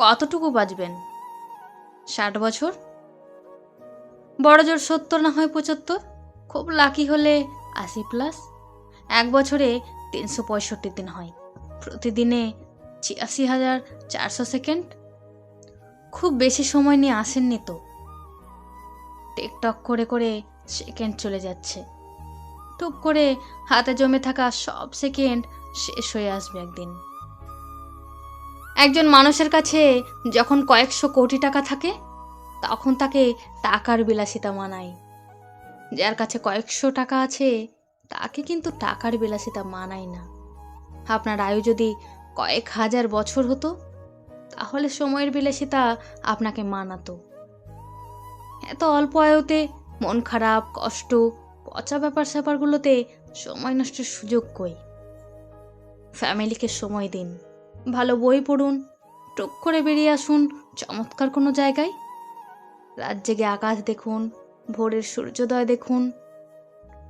কতটুকু বাঁচবেন? ষাট বছর? বড় জোর সত্তর না হয় পঁচাত্তর? খুব লাকি হলে আশি প্লাস এক বছরে তিনশো পঁয়ষট্টি দিন হয়। প্রতিদিনে ছিয়াশি হাজার চারশো সেকেন্ড? খুব বেশি সময় নিয়ে আসেননি তো। টিকটক করে করে সেকেন্ড চলে যাচ্ছে। টুপ করে হাতে জমে থাকা সব সেকেন্ড শেষ হয়ে আসবে একদিন। একজন মানুষের কাছে যখন কয়েকশো কোটি টাকা থাকে, তখন তাকে টাকার বিলাসিতা মানায়। যার কাছে কয়েকশো টাকা আছে, তাকে কিন্তু টাকার বিলাসিতা মানায় না। আপনার আয়ু যদি কয়েক হাজার বছর হতো, তাহলে সময়ের বিলাসিতা আপনাকে মানাতো। এত অল্প আয়ুতে মন খারাপ, কষ্ট, পচা ব্যাপার স্যাপারগুলোতে সময় নষ্টের সুযোগ কই? ফ্যামিলিকে সময় দিন। ভালো বই পড়ুন, টুক করে বেরিয়ে আসুন চমৎকার কোনো জায়গায়। রাত জেগে আকাশ দেখুন, ভোরের সূর্যোদয় দেখুন,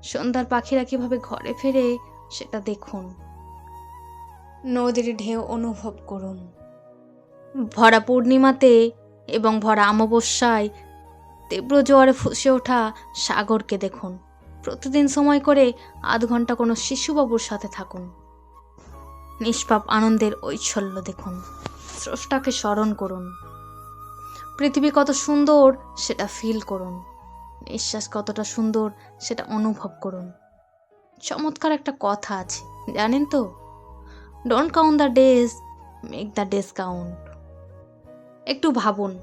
সন্ধ্যার পাখিরা কীভাবে ঘরে ফেরে সেটা দেখুন। নদীর ঢেউ অনুভব করুন। ভরা পূর্ণিমাতে এবং ভরা অমাবস্যায় তীব্র জোয়ারে ফুসে ওঠা সাগরকে দেখুন। প্রতিদিন সময় করে আধ ঘণ্টা কোনো শিশুবাবুর সাথে থাকুন। নিষ্পাপ আনন্দের ঐশ্বল্য দেখুন। স্রষ্টাকে স্মরণ করুন। পৃথিবী কত সুন্দর, সেটা ফিল করুন। নিঃশ্বাস কতটা সুন্দর, সেটা অনুভব করুন। চমৎকার একটা কথা আছে, জানেন তো? Don't count the days make the days count একটু ভাবুন,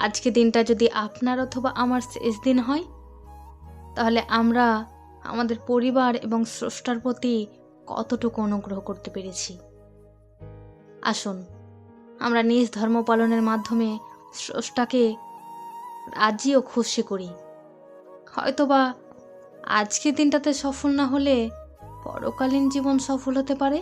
আজকে দিনটা যদি আপনার অথবা আমার শেষ দিন হয়, তাহলে আমরা আমাদের পরিবার এবং স্রষ্টার প্রতি কতটুকু অনুগ্রহ করতে পেরেছি। আসুন, আমরা নিজ ধর্ম পালনের মাধ্যমে স্রষ্টাকে রাজি ও খুশি করি। হয়তোবা আজকের দিনটাতে সফল না হলে পরকালীন জীবন সফল হতে পারে?